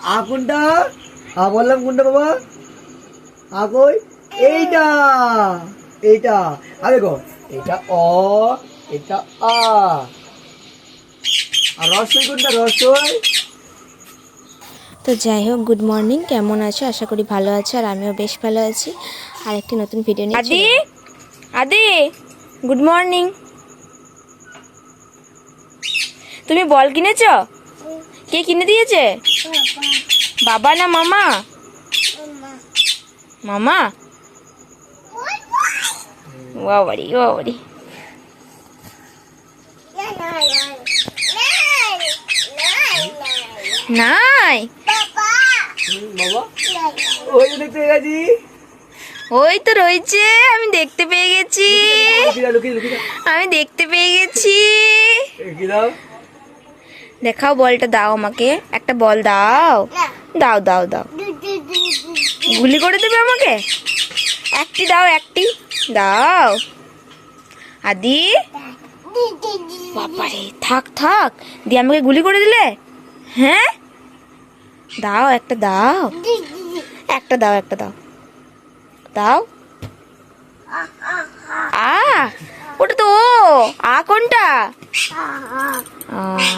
আ কোনটা? আ বললাম কোনটা বাবা? আ কই? এইটা। এইটা। আরে গো এটা অ এটা আ। আর রসই কোনটা? রসই তো যাই হোক গুড মর্নিং কেমন আছো? আশা করি ভালো আছো আর আমিও বেশ ভালো আছি। আর একটি নতুন ভিডিও নিয়ে আদি? আদি? গুড মর্নিং তুমি বল কিনেছ? কে কিনে দিয়েছে? বাবা না মামা? মামা? বাবারি বাবারি। নাই। ওই তো রয়েছে আমি দেখতে পেয়ে গেছি। আমি দেখতে পেয়ে গেছি। দেখাও বলটা দাও আমাকে। একটা বল দাও। দাও দাও দাও। গুলি করে দেবে আমাকে? একটি দাও একটি। দাও। আদি? বাবারে থাক থাক। দিয়ে আমাকে গুলি করে দিলে? হ্যাঁ? দাও একটা দাও। একটা দাও একটা দাও। দাও। আ ওটা তো আ কোনটা?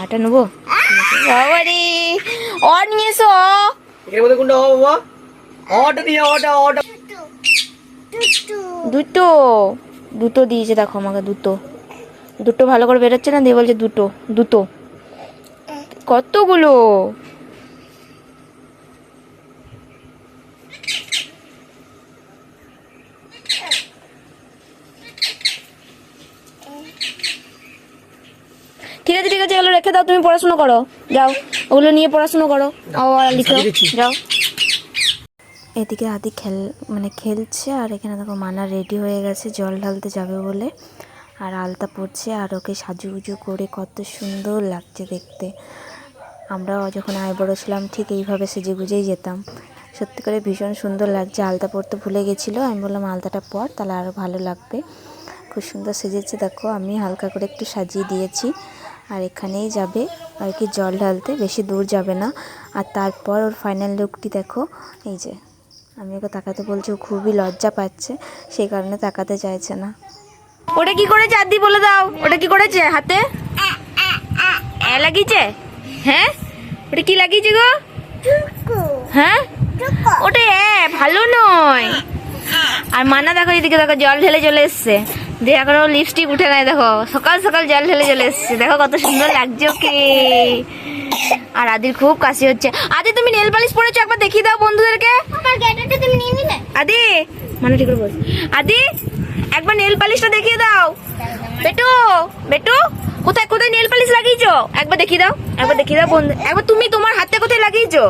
এটা নেব? বাবারে অ নিয়ে এসো এর মধ্যে কোনটা ও বাবা? অটা দিয়ে অটা অটা দুটো? দুটো দিয়েছে দেখো আমাকে দুটো। দুটো ভালো করে বেরোচ্ছে না? দিয়ে বলছে দুটো দুটো। কতগুলো ঠিক আছে ঠিক আছে এগুলো রেখে দাও তুমি পড়াশোনা করো। যাও ওগুলো নিয়ে পড়াশোনা করো। লিখো। যাও। এদিকে আদি খেল মানে খেলছে আর এখানে দেখো মানা রেডি হয়ে গেছে জল ঢালতে যাবে বলে। আর আলতা পড়ছে আর ওকে সাজুগুজু করে কত সুন্দর লাগছে দেখতে। আমরাও যখন আয় বড় ছিলাম ঠিক এইভাবে সেজে গুজেই যেতাম। সত্যি করে ভীষণ সুন্দর লাগছে আলতা পড়তে ভুলে গেছিল। আমি বললাম আলতাটা পর তাহলে আরও ভালো লাগবে। খুব সুন্দর সেজেছে দেখো আমি হালকা করে একটু সাজিয়ে দিয়েছি। আর এখানেই যাবে। আর কি জল ঢালতে, বেশি দূর যাবে না। আর তারপর ওর ফাইনাল লুকটি দেখো, এই যে। আমি ওকে তাকাতে বলছি, ও খুবই লজ্জা পাচ্ছে, সেই কারণে তাকাতে চাইছে না। ওটা কি করেছে আদি বলে দাও? ওটা কি করেছে হাতে? এ লাগিয়েছে? হ্যাঁ? ওটা কি লাগিয়েছে গো? হ্যাঁ? ওটা এ ভালো নয়। আর মানা দেখো, এদিকে দেখো, জল ঢেলে চলে এসছে। দিয়ে ও লিপস্টিক উঠে নেয় দেখো। সকাল সকাল জল ঢেলে চলে এসছে। দেখো কত সুন্দর লাগছে ওকে। আর আদির খুব কাশি হচ্ছে। আদি তুমি নেল পালিশ পরেছো? একবার দেখিয়ে দাও বন্ধুদেরকে। আদি মানে ঠিক করে বল। আদি একবার নেল পালিশটা দেখিয়ে দাও। বেটু বেটু কোথায় কোথায় নেল পালিশ লাগিয়েছো? একবার দেখিয়ে দাও একবার দেখিয়ে দাও বন্ধু একবার তুমি তোমার হাতে কোথায় লাগিয়েছো?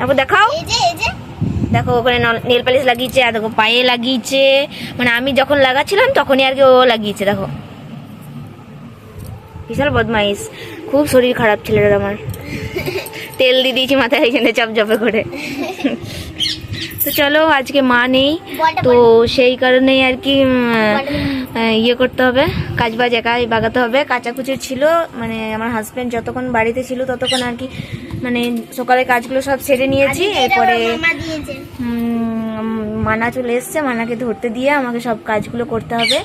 একবার দেখাও। এই যে এই যে। দেখো ওখানে নেল পালিশ লাগিয়েছে আর দেখো পায়ে লাগিয়েছে। মানে আমি যখন লাগাচ্ছিলাম তখনই আর কি ও লাগিয়েছে দেখো। বিশাল বদমাইশ। খুব শরীর খারাপ ছেলেটার আমার। তেল দিয়ে দিয়েছি মাথায় এখানে চপচপে করে। তো চলো আজকে মা নেই। তো সেই কারণেই আর কি ইয়ে করতে হবে। কাজ বাজ একাই বাগাতে হবে। কাচাকুচি ছিল। মানে আমার হাজব্যান্ড যতক্ষণ বাড়িতে ছিল ততক্ষণ আর কি মানে সকালে কাজগুলো সব সেরে নিয়েছি এরপরে মানা চলে এসছে মানাকে ধরতে দিয়ে আমাকে সব কাজগুলো করতে হবে।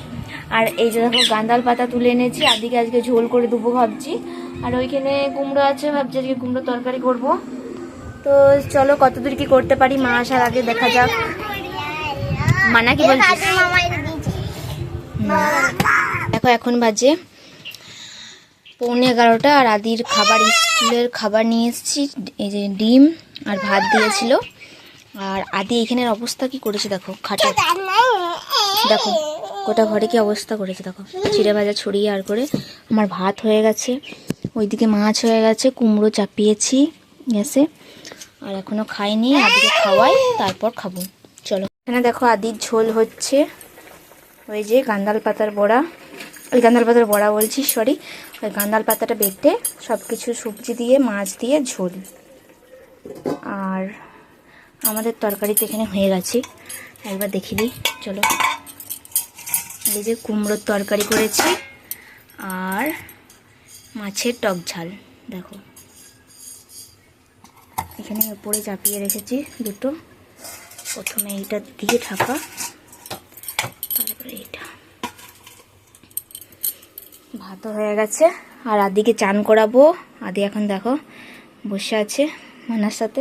আর এই যে দেখো গান্দাল পাতা তুলে এনেছি আদিকে আজকে ঝোল করে দেবো ভাবছি। আর ওইখানে কুমড়ো আছে ভাবছি আজকে কুমড়ো তরকারি করব। তো চলো কতদূর কি করতে পারি মা আসার আগে দেখা যাক। মানা কি বলছিস দেখো এখন বাজে পৌনে এগারোটা আর আদির খাবার, স্কুলের খাবার নিয়ে এসেছি, এই যে ডিম আর ভাত দিয়েছিল। আর আদি এখানের অবস্থা কি করেছে দেখো, খাটে। দেখো, গোটা ঘরে কি অবস্থা করেছে দেখো। চিড়ে ভাজা, ছড়িয়ে আর করে আমার ভাত হয়ে গেছে। ওইদিকে মাছ হয়ে গেছে, কুমড়ো চাপিয়েছি গ্যাসে। আর এখনও খাইনি, আদিকে খাওয়াই, তারপর খাব। চলো। এখানে দেখো আদির ঝোল হচ্ছে। ওই যে গান্দাল পাতার বড়া। ওই গান্দাল পাতার বড়া বলছি সরি ওই গান্দাল পাতাটা বেটে সব কিছু সবজি দিয়ে, মাছ দিয়ে, ঝোল। আর আমাদের তরকারিতে এখানে হয়ে গেছে। একবার দেখি দিই চলো। এই যে কুমড়োর তরকারি করেছি, আর মাছের টক ঝাল, দেখো। এখানে উপরে চাপিয়ে রেখেছি দুটো। প্রথমে এইটা দিয়ে ঢাকা তারপরে এইটা ভাতও হয়ে গেছে। আর আদিকে চান করাবো। আদি এখন দেখো বসে আছে মানার সাথে।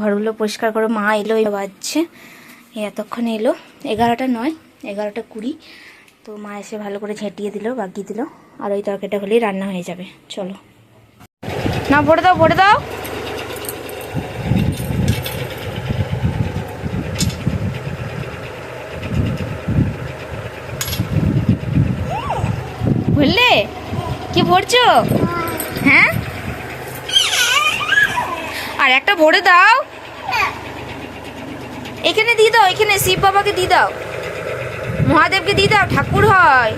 ঘরগুলো পরিষ্কার করে। মা এলো বাজছে। এতক্ষণ এলো। এগারোটা নয়, এগারোটা কুড়ি। তো মা এসে ভালো করে ঝেঁটিয়ে দিল, বাগিয়ে দিল। আর ওই তরকারিটা হলেই রান্না হয়ে যাবে। চলো। না, ভরে দাও ভরে দাও বুঝলে কি ভরছো হ্যাঁ? আর একটা ভরে দাও। এখানে দিয়ে দাও, এখানে শিব বাবাকে দিয়ে দাও। মহাদেবকে দিয়ে দাও, ঠাকুর হয়।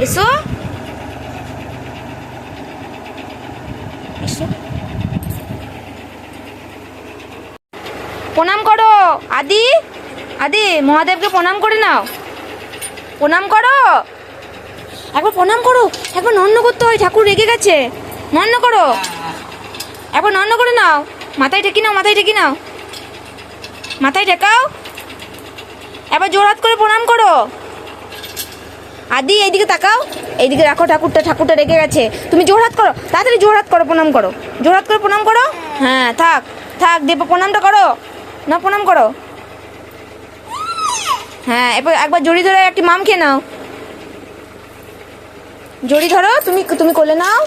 এসো। এসো। প্রণাম করো। আদি আদি, মহাদেবকে প্রণাম করে নাও। প্রণাম করো। একবার প্রণাম করো, একবার নন্ন করতে হয়, ঠাকুর রেগে গেছে। নন্ন করো। একবার নন্ন করে নাও। মাথায় ঠেকি নাও, মাথায় ঠেকি নাও। মাথায় ঠেকাও জোর হাত করে প্রণাম করো। আদি, এইদিকে তাকাও। এইদিকে রাখো ঠাকুরটা ঠাকুরটা রেগে গেছে। তুমি জোর হাত করো, তাড়াতাড়ি জোর হাত করো, প্রণাম করো। জোর হাত করে প্রণাম করো? হ্যাঁ থাক থাক দেবো প্রণামটা করো। না প্রণাম করো। হ্যাঁ এবার একবার জড়ি ধরে একটি মাম খেয়ে নাও। জড়ি ধরো, তুমি তুমি কোলে নাও।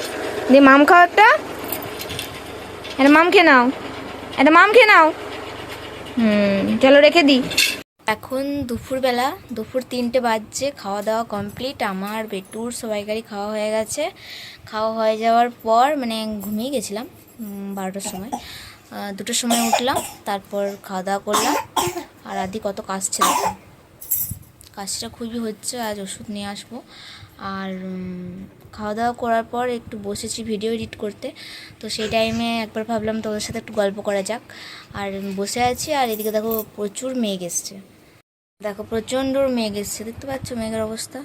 দিয়ে মাম খাও একটা। একটা মাম খেয়ে নাও। একটা মাম খেয়ে নাও। হুম, চলো রেখে দিই। এখন দুপুরবেলা, দুপুর তিনটে বাজছে খাওয়া দাওয়া কমপ্লিট আমার, বেটুর সবাইকারই খাওয়া হয়ে গেছে। খাওয়া হয়ে যাওয়ার পর মানে ঘুমিয়ে গেছিলাম বারোটার সময়। দুটোর সময় উঠলাম, তারপর খাওয়া দাওয়া করলাম। আর আদি কত কাশছে দেখো। কাজটা খুবই হচ্ছে, আজ ওষুধ নিয়ে আসব। আর খাওয়া দাওয়া করার পর একটু বসেছি ভিডিও এডিট করতে। তো সেই টাইমে একবার ভাবলাম তোদের সাথে একটু গল্প করা যাক। আর বসে আছি আর এদিকে দেখো প্রচুর মেঘ এসছে। দেখো প্রচণ্ড মেঘ এসছে, দেখতে পাচ্ছ মেঘের অবস্থা?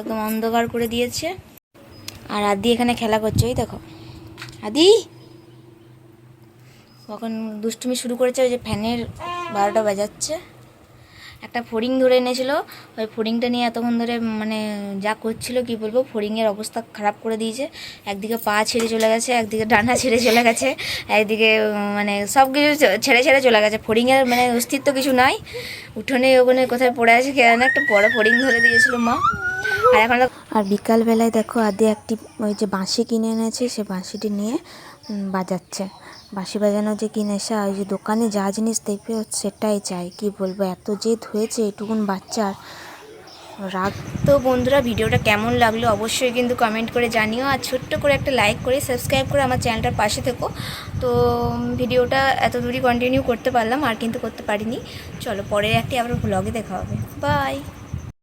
একদম অন্ধকার করে দিয়েছে। আর আদি এখানে খেলা করছে ওই দেখো। আদি! কখন দুষ্টুমি শুরু করেছে, ওই যে ফ্যানের বারোটা বাজাচ্ছে। একটা ফড়িং ধরে এনেছিল। ওই ফড়িংটা নিয়ে এতক্ষণ ধরে মানে যা করছিল, কি বলব, ফড়িংয়ের অবস্থা খারাপ করে দিয়েছে। একদিকে পা ছেড়ে চলে গেছে, একদিকে ডানা ছেড়ে চলে গেছে, একদিকে মানে সব কিছু ছেড়ে ছেড়ে চলে গেছে। ফড়িংয়ের মানে অস্তিত্ব কিছু নাই। উঠোনে ওখানে কোথায় পড়ে আছে কে জানে, একটা বড় ফড়িং ধরে দিয়েছিল মা। আর এখন আর বিকালবেলায় দেখো আদি একটি ওই যে বাঁশি কিনে এনেছে, সে বাঁশিটি নিয়ে বাজাচ্ছে। বাঁশি বাজানো যে কিনেছে আর ওই যে দোকানে যা জিনিস দেখবে সেটাই চাই। কি বলব, এত জেদ হয়েছে এটুকুন বাচ্চার। রাগ তো বন্ধুরা, ভিডিওটা কেমন লাগল অবশ্যই কিন্তু কমেন্ট করে জানিও। আর ছোট্ট করে একটা লাইক করে সাবস্ক্রাইব করে আমার চ্যানেলটার পাশে থেকো। তো ভিডিওটা এত দূরই কন্টিনিউ করতে পারলাম, আর কিন্তু করতে পারিনি। চলো পরে একটি আবার ব্লগে দেখা হবে। বাই